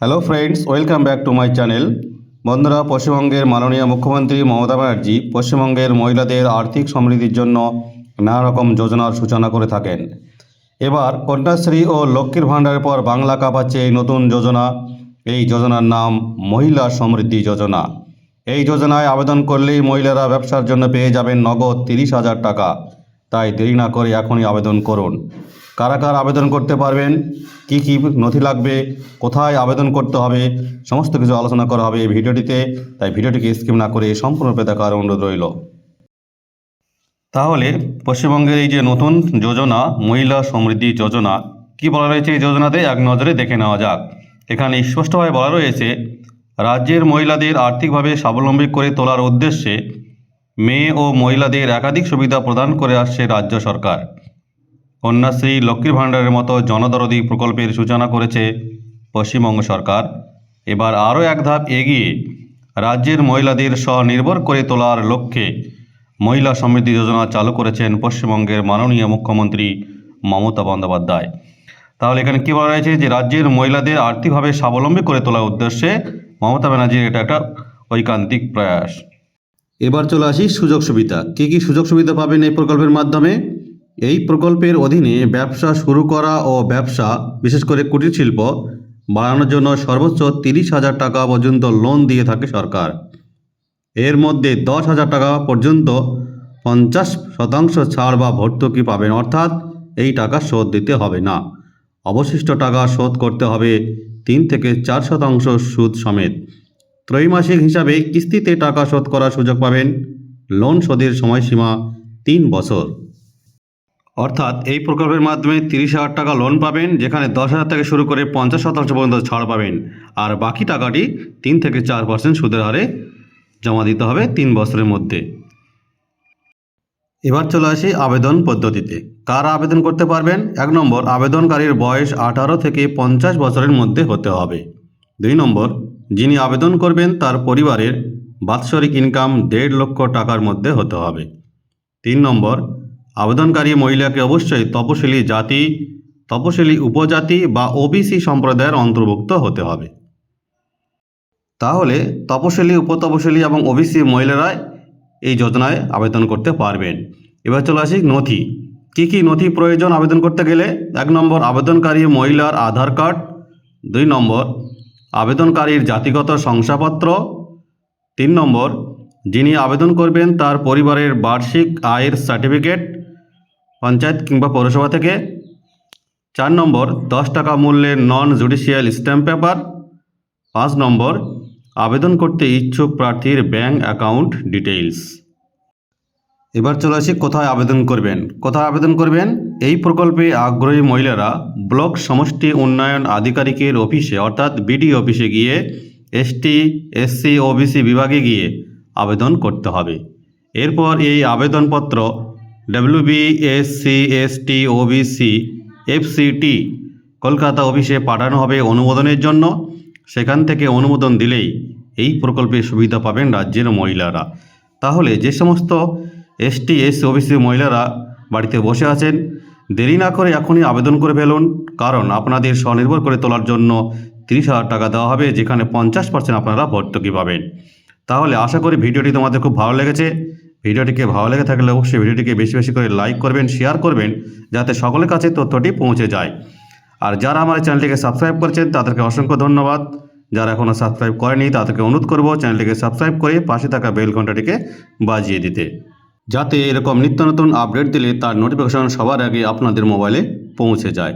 Hello friends welcome back to my channel বন্ধুরা, পশ্চিমবঙ্গের মাননীয় মুখ্যমন্ত্রী মমতা ব্যানার্জি পশ্চিমবঙ্গের মহিলাদের আর্থিক সমৃদ্ধির জন্য নানা রকম যোজনার সূচনা করে থাকেন। এবার কন্যাশ্রী ও লক্ষ্মীর ভাণ্ডারের পর বাংলা কাঁপাচ্ছে এই নতুন যোজনা। এই যোজনার নাম মহিলা সমৃদ্ধি যোজনা। এই যোজনায় আবেদন করলেই মহিলারা ব্যবসার জন্য পেয়ে যাবেন নগদ তিরিশ হাজার টাকা। তাই দেরি না করে এখনই আবেদন করুন। কারা কারা আবেদন করতে পারবেন? কি কি নথি লাগবে? কোথায় আবেদন করতে হবে? সমস্ত কিছু আলোচনা করা হবে এই ভিডিওটিতে। তাই ভিডিওটিকে স্কিপ না করে সম্পূর্ণরূপে দেখার অনুরোধ রইল। তাহলে পশ্চিমবঙ্গের এই যে নতুন যোজনা, মহিলা সমৃদ্ধি যোজনা, কি বলা রয়েছে এই যোজনাতে? এক নজরে দেখে নেওয়া যাক। এখানে স্পষ্টভাবে বলা রয়েছে, রাজ্যের মহিলাদের আর্থিকভাবে স্বাবলম্বী করে তোলার উদ্দেশ্যে মেয়ে ও মহিলাদের একাধিক সুবিধা প্রদান করে আসছে রাজ্য সরকার। কন্যাশ্রী লক্ষ্মীর ভাণ্ডারের মতো জনদরদি প্রকল্পের সূচনা করেছে পশ্চিমবঙ্গ সরকার। এবার আরও এক ধাপ এগিয়ে রাজ্যের মহিলাদের স্বনির্ভর করে তোলার লক্ষ্যে মহিলা সমৃদ্ধি যোজনা চালু করেছেন পশ্চিমবঙ্গের মাননীয় মুখ্যমন্ত্রী মমতা বন্দ্যোপাধ্যায়। তাহলে এখানে কী বলা রয়েছে যে রাজ্যের মহিলাদের আর্থিকভাবে স্বাবলম্বী করে তোলার উদ্দেশ্যে মমতা ব্যানার্জির এটা একটা ঐকান্তিক প্রয়াস। এবার চলে আসি সুযোগ সুবিধা। কী কী সুযোগ সুবিধা পাবেন এই প্রকল্পের মাধ্যমে? এই প্রকল্পের অধীনে ব্যবসা শুরু করা ও ব্যবসা, বিশেষ করে কুটির শিল্প, বাড়ানোর জন্য সর্বোচ্চ তিরিশ হাজার টাকা পর্যন্ত লোন দিয়ে থাকে সরকার। এর মধ্যে দশ হাজার টাকা পর্যন্ত পঞ্চাশ শতাংশ ছাড় বা ভর্তুকি পাবেন, অর্থাৎ এই টাকা শোধ দিতে হবে না। অবশিষ্ট টাকা শোধ করতে হবে তিন থেকে চার শতাংশ সুদ সমেত। ত্রৈমাসিক হিসাবে কিস্তিতে টাকা শোধ করার সুযোগ পাবেন। লোন শোধের সময়সীমা তিন বছর। অর্থাৎ এই প্রকল্পের মাধ্যমে তিরিশ হাজার টাকা লোন পাবেন, যেখানে দশ হাজার থেকে শুরু করে পঞ্চাশ শতাংশ পর্যন্ত ছাড় পাবেন। আর বাকি টাকাটি তিন থেকে চার পার্সেন্ট সুদের হারে জমা দিতে হবে তিন বছরের মধ্যে। এবার চলে আসি আবেদন পদ্ধতিতে। কারা আবেদন করতে পারবেন? এক নম্বর, আবেদনকারীর বয়স আঠারো থেকে পঞ্চাশ বছরের মধ্যে হতে হবে। দুই নম্বর, যিনি আবেদন করবেন তার পরিবারের বাৎসরিক ইনকাম দেড় লক্ষ টাকার মধ্যে হতে হবে। তিন নম্বর আবেদনকারী মহিলাকে অবশ্যই তপশিলি জাতি, তপশিলি উপজাতি বা ওবিসি সম্প্রদায়ের অন্তর্ভুক্ত হতে হবে। তাহলে তপশিলি, উপতপশিলি এবং ওবিসি মহিলারাই এই যোজনায় আবেদন করতে পারবেন। এবার চলে আসি নথি। কী কী নথি প্রয়োজন আবেদন করতে গেলে? এক নম্বর, আবেদনকারী মহিলার আধার কার্ড। দুই নম্বর, আবেদনকারীর জাতিগত শংসাপত্র। তিন নম্বর, যিনি আবেদন করবেন তার পরিবারের বার্ষিক আয়ের সার্টিফিকেট। পঞ্চায়েত কিংবা পৌরসভা থেকে চার নম্বর দশ টাকা মূল্যের নন জুডিশিয়াল স্ট্যাম্প পেপার পাঁচ নম্বর আবেদন করতে ইচ্ছুক প্রার্থীর ব্যাঙ্ক অ্যাকাউন্ট ডিটেইলস এবার চলে আসি, কোথায় আবেদন করবেন? কোথায় আবেদন করবেন? এই প্রকল্পে আগ্রহী মহিলারা ব্লক সমষ্টি উন্নয়ন আধিকারিকের অফিসে, অর্থাৎ বিডি অফিসে গিয়ে এসটি এসসি ওবিসি বিভাগে গিয়ে আবেদন করতে হবে। এরপর এই আবেদনপত্র WBSC ST OBC FCT Kolkata অফিসে পাঠানো হবে অনুমোদনের জন্য। সেখান থেকে অনুমোদন দিলেই এই প্রকল্পের সুবিধা পাবেন রাজ্যের মহিলারা। তাহলে যে সমস্ত এসটি এস ওবিসি মহিলারা বাড়িতে বসে আছেন, দেরি না করে এখনই আবেদন করে ফেলুন, কারণ আপনাদের স্বনির্ভর করে তোলার জন্য তিরিশ হাজার টাকা দেওয়া হবে, যেখানে পঞ্চাশ পার্সেন্ট আপনারা ভর্তুকি পাবেন। তাহলে আশা করি ভিডিওটি তোমাদের খুব ভালো লেগেছে। ভিডিওটিকে ভালো লেগে থাকলে অবশ্যই ভিডিওটিকে বেশি বেশি করে লাইক করবেন শেয়ার করবেন, যাতে সকলের কাছে তথ্যটি পৌঁছে যায়। আর যারা আমার চ্যানেলটিকে সাবস্ক্রাইব করেছেন, তাদেরকে অসংখ্য ধন্যবাদ। যারা এখনও সাবস্ক্রাইব করেনি, তাদেরকে অনুরোধ করব চ্যানেলটিকে সাবস্ক্রাইব করে পাশে থাকা বেল ঘন্টাটিকে বাজিয়ে দিতে। যাতে এরকম নিত্য নতুন আপডেট দিলে তার নোটিফিকেশন সবার আগে আপনাদের মোবাইলে পৌঁছে যায়।